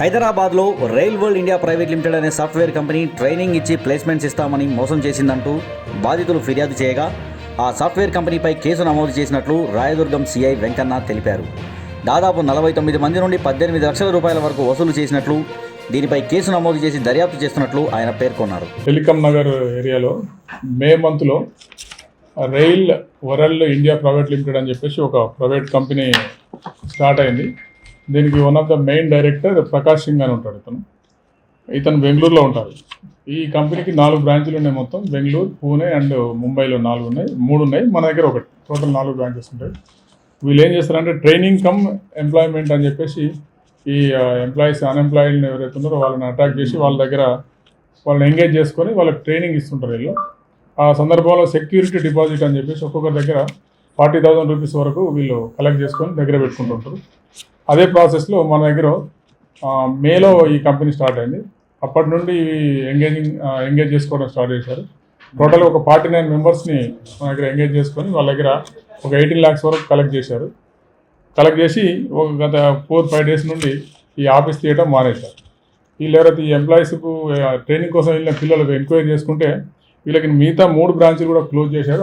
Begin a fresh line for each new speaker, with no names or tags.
హైదరాబాద్లో rail world India private limited అనే software company training ఇచ్చి ప్లేస్మెంట్స్ ఇస్తామని మోసం చేసిందంటూ బాధితులు ఫిర్యాదు చేయగా ఆ సాఫ్ట్వేర్ కంపెనీపై కేసు నమోదు చేసినట్లు రాయదుర్గం సిఐ వెంకన్న తెలిపారు. దాదాపు నలభై తొమ్మిది మంది నుండి పద్దెనిమిది లక్షల రూపాయల వరకు వసూలు చేసినట్లు దీనిపై కేసు నమోదు చేసి దర్యాప్తు చేస్తున్నట్లు ఆయన పేర్కొన్నారు.
టెలికాం నగర్ ఏరియాలో మే మంత్లో rail world India private limited అని చెప్పేసి ఒక ప్రైవేట్ కంపెనీ స్టార్ట్ అయింది. దీనికి one of the main director Prakash Singh అని ఉంటాడు ఇతను. ఇతను బెంగళూరులో ఉంటారు ఈ కంపెనీకి నాలుగు బ్రాంచ్లు ఉన్నాయి మొత్తం. బెంగళూరు పూణే అండ్ ముంబైలో నాలుగు ఉన్నాయి. మూడు ఉన్నాయి. మన దగ్గర ఒకటి. టోటల్ నాలుగు బ్రాంచెస్ ఉంటాయి. వీళ్ళు ఏం చేస్తారంటే ట్రైనింగ్ కమ్ ఎంప్లాయ్మెంట్ అని చెప్పేసి ఈ ఎంప్లాయీస్ అన్ఎంప్లాయిడ్ ఎవరైతే ఉన్నారో వాళ్ళని అటాక్ చేసి వాళ్ళ దగ్గర వాళ్ళని ఎంగేజ్ చేసుకొని వాళ్ళకి ట్రైనింగ్ ఇస్తుంటారు వీళ్ళు. ఆ సందర్భంలో సెక్యూరిటీ డిపాజిట్ అని చెప్పేసి ఒక్కొక్కరి దగ్గర ఫార్టీ థౌసండ్ రూపీస్ వరకు వీళ్ళు కలెక్ట్ చేసుకొని దగ్గర పెట్టుకుంటుంటారు. అదే ప్రాసెస్లో మన దగ్గర మేలో ఈ కంపెనీ స్టార్ట్ అయింది. అప్పటి నుండి ఎంగేజింగ్ ఎంగేజ్ చేసుకోవడం స్టార్ట్ చేశారు. టోటల్ ఒక ఫార్టీ నైన్ మెంబర్స్ని మన దగ్గర ఎంగేజ్ చేసుకొని వాళ్ళ దగ్గర ఒక ఎయిటీన్ ల్యాక్స్ వరకు కలెక్ట్ చేశారు. కలెక్ట్ చేసి ఒక గత ఫోర్ ఫైవ్ డేస్ నుండి ఈ ఆఫీస్ తీయడం మానేశారు. వీళ్ళు ఎవరైతే ఈ ఎంప్లాయీస్కు ట్రైనింగ్ కోసం వెళ్ళిన పిల్లలకు ఎంక్వైరీ చేసుకుంటే వీళ్ళకి మిగతా మూడు బ్రాంచ్లు కూడా క్లోజ్ చేశారు.